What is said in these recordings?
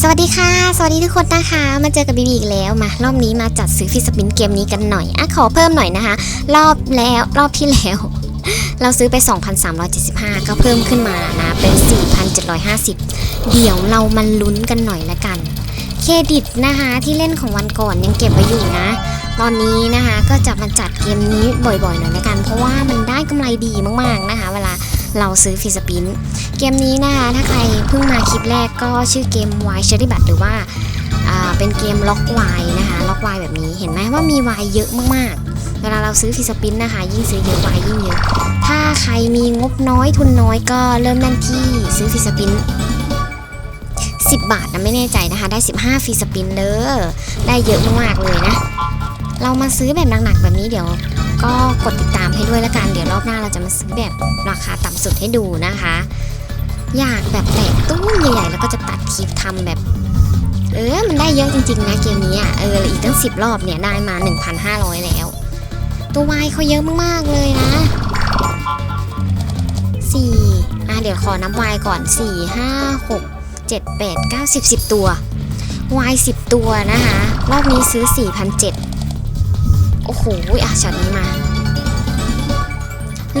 สวัสดีค่ะ สวัสดีทุกคนนะคะ มาเจอกับบีบีอีกแล้วมารอบนี้มาจัดซื้อฟิสปินเกมนี้กันหน่อยอะขอเพิ่มหน่อยนะคะ รอบแล้วรอบที่แล้ว เราซื้อไป 2,375 ก็เพิ่มขึ้นมานะ เป็น 4,750 เดี๋ยวเรามาลุ้นกันหน่อยละกัน เครดิตนะคะที่เล่นของวันก่อนยังเก็บไว้อยู่นะ ตอนนี้นะคะก็จะมาจัดเกมนี้บ่อยๆหน่อยละกัน เพราะว่ามันได้กำไรดีมากๆนะคะเวลา เราซื้อฟิสปินเกมนี้นะคะถ้าใครเพิ่งมาคลิปแรกก็ชื่อเกม Y เชอรี่บัตหรือว่าเป็นเกมล็อกวายนะคะล็อกวายแบบนี้เห็นไหมว่ามีวายเยอะมากๆ เวลาเราซื้อฟิสปินนะคะ ยิ่งซื้อเยอะวายยิ่งเยอะ ถ้าใครมีงบน้อยทุนน้อยก็เริ่มเล่นที่ซื้อฟิสปิน10 บาทนะไม่แน่ใจนะคะ ได้ 15ฟรีสปินเลยได้เยอะมากเลยนะ เรามาซื้อแบบหนักๆแบบนี้เดี๋ยว ก็กดติดตามให้ด้วยละกัน เดี๋ยวรอบหน้าเราจะมาซื้อแบบราคาต่ำสุดให้ดูนะคะ อยากแบบแตกตู้ใหญ่ๆแล้วก็จะตัดคลิปทำแบบ เออ มันได้เยอะจริงๆนะเกมนี้อะเอออีกตั้ง 10 รอบเนี่ยได้มา 1,500 แล้ว ตัววายเขาเยอะมากๆเลยนะ4อะเดี๋ยวขอนับวายก่อน 4 5 6 7 8 9 10 10 ตัววาย10 ตัวนะคะ รอบนี้ซื้อ 4,700 โอ้โหอะช็อตนี้มา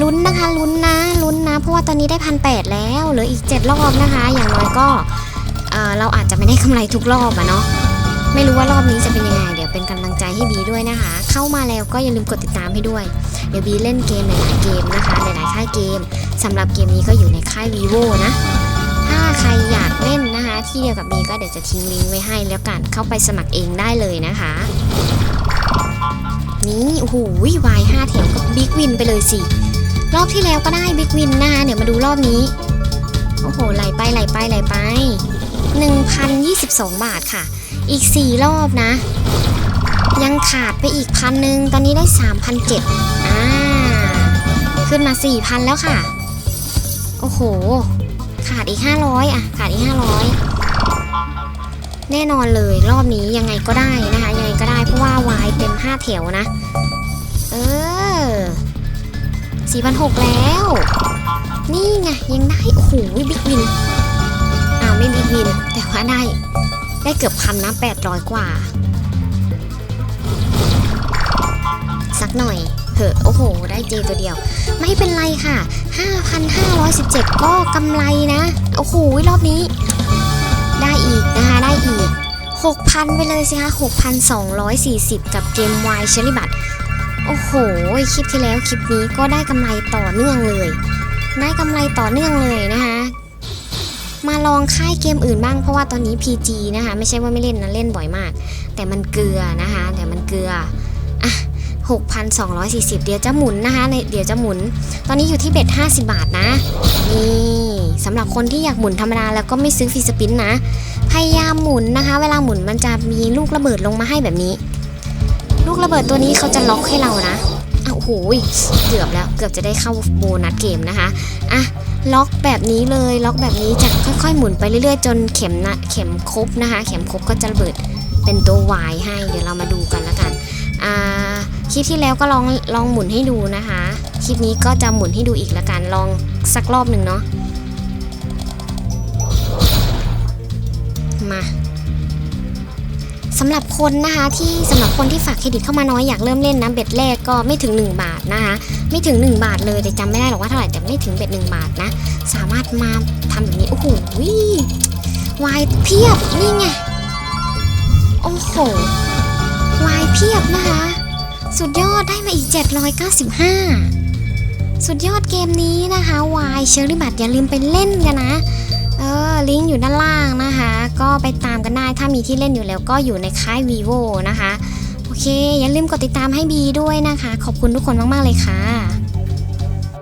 ลุ้นนะคะ ลุ้นนะลุ้นนะ เพราะว่าตอนนี้ได้พันแแล้วเหลืออีก 7 รอบนะคะ อย่างน้อยก็เออเราอาจจะไม่ได้กำไรทุกรอบอะเนาะไม่รู้ว่ารอบนี้จะเป็นยังไง เดี๋ยวเป็นกำลังใจให้บีด้วยนะคะ เข้ามาแล้วก็อย่าลืมกดติดตามให้ด้วย เดี๋ยวบีเล่นเกมหลายๆเกมนะคะหลายๆค่ายเกมสำหรับเกมนี้ก็อยู่ในค่าย vivo นะถ้าใครอยากเล่นนะคะ ที่เดียวกับบีก็เดี๋ยวจะทิ้งลิงก์ไว้ให้แล้วกันเข้าไปสมัครเองได้เลยนะคะ นี่โอ้โหวายห้าแถวกับบิ๊กวินไปเลยสิ รอบที่แล้วก็ได้บิ๊กวินนะคะเดี๋ยวมาดูรอบนี้ โอ้โหไหลไปไหลไปไหลไป 1,022 บาทค่ะ อีก 4 รอบนะ ยังขาดไปอีกพันหนึ่งตอนนี้ได้ 3,007อ่า ขึ้นมา 4,000 แล้วค่ะ โอ้โห ขาดอีก 500 อะ ขาดอีก 500 แน่นอนเลยรอบนี้ยังไงก็ได้นะคะยังไงก็ได้เพราะว่าวายเต็ม5แถวนะ เออ4,600แล้ว นี่ไงยังได้โอ้โหบิ๊กวินอ้าวไม่บิ๊กวิน แต่ว่าได้ ได้เกือบพันนะ800กว่า สักหน่อยเถอะโอ้โห ได้เจตัวเดียว ไม่เป็นไรค่ะ 5,517 ก็กำไรนะ โอ้โห รอบนี้ ได้อีกนะคะได้ 6,000 ไปเลยสิคะ6,240 กับเกม Y เชอรี่บัตโอ้โห คลิปที่แล้วคลิปนี้ก็ได้กำไรต่อเนื่องเลย ได้กำไรต่อเนื่องเลยนะคะมาลองค่ายเกมอื่นบ้างเพราะว่าตอนนี้ PG นะคะ ไม่ใช่ว่าไม่เล่นนะ เล่นบ่อยมาก แต่มันเกลือนะคะ แต่มันเกลืออะ6,240 เดี๋ยวจะหมุนนะคะเดี๋ยวจะหมุน ตอนนี้อยู่ที่เบ็ด50 บาทนะ นี่ สำหรับคนที่อยากหมุนธรรมดาแล้วก็ไม่ซื้อฟีสปินนะ พยายามหมุนนะคะ เวลาหมุนมันจะมีลูกระเบิดลงมาให้แบบนี้ ลูกระเบิดตัวนี้เขาจะล็อกให้เรานะอ้าวโอ้โหเกือบแล้วเกือบจะได้เข้าโบนัสเกมนะคะอะล็อกแบบนี้เลยล็อกแบบนี้จะค่อยๆ หมุนไปเรื่อยๆ จนเข็มนะเข็มครบนะคะ เข็มครบก็จะระเบิดเป็นตัว Y ให้เดี๋ยวเรามาดูกันล้วกันอ่าคลิปที่แล้วก็ลองลองหมุนให้ดูนะคะ คลิปนี้ก็จะหมุนให้ดูอีกล้วกันลองสักรอบหนึ่งเนาะ สำหรับคนนะคะที่สำหรับคนที่ฝากเครดิตเข้ามาน้อยอยากเริ่มเล่นนะเบ็ดแรกก็ไม่ถึง 1 บาทนะคะไม่ถึง 1 บาทเลยแต่จำไม่ได้หรอกว่าเท่าไหร่แต่ไม่ถึงเบ็ด1บาทนะสามารถมาทำแบบนี้โอ้โหวายเพียบนี่ไงโอ้โหวายเพียบนะคะสุดยอดได้มาอีก 795 สุดยอดเกมนี้นะคะวายเชอรี่บัตอย่าลืมไปเล่นกันนะ เออลิงก์อยู่ด้านล่างนะคะ ก็ไปตามกันได้ถ้ามีที่เล่นอยู่แล้วก็อยู่ในค่าย vivo นะคะ โอเค อย่าลืมกดติดตามให้บีด้วยนะคะ ขอบคุณทุกคนมาก ๆ เลยค่ะ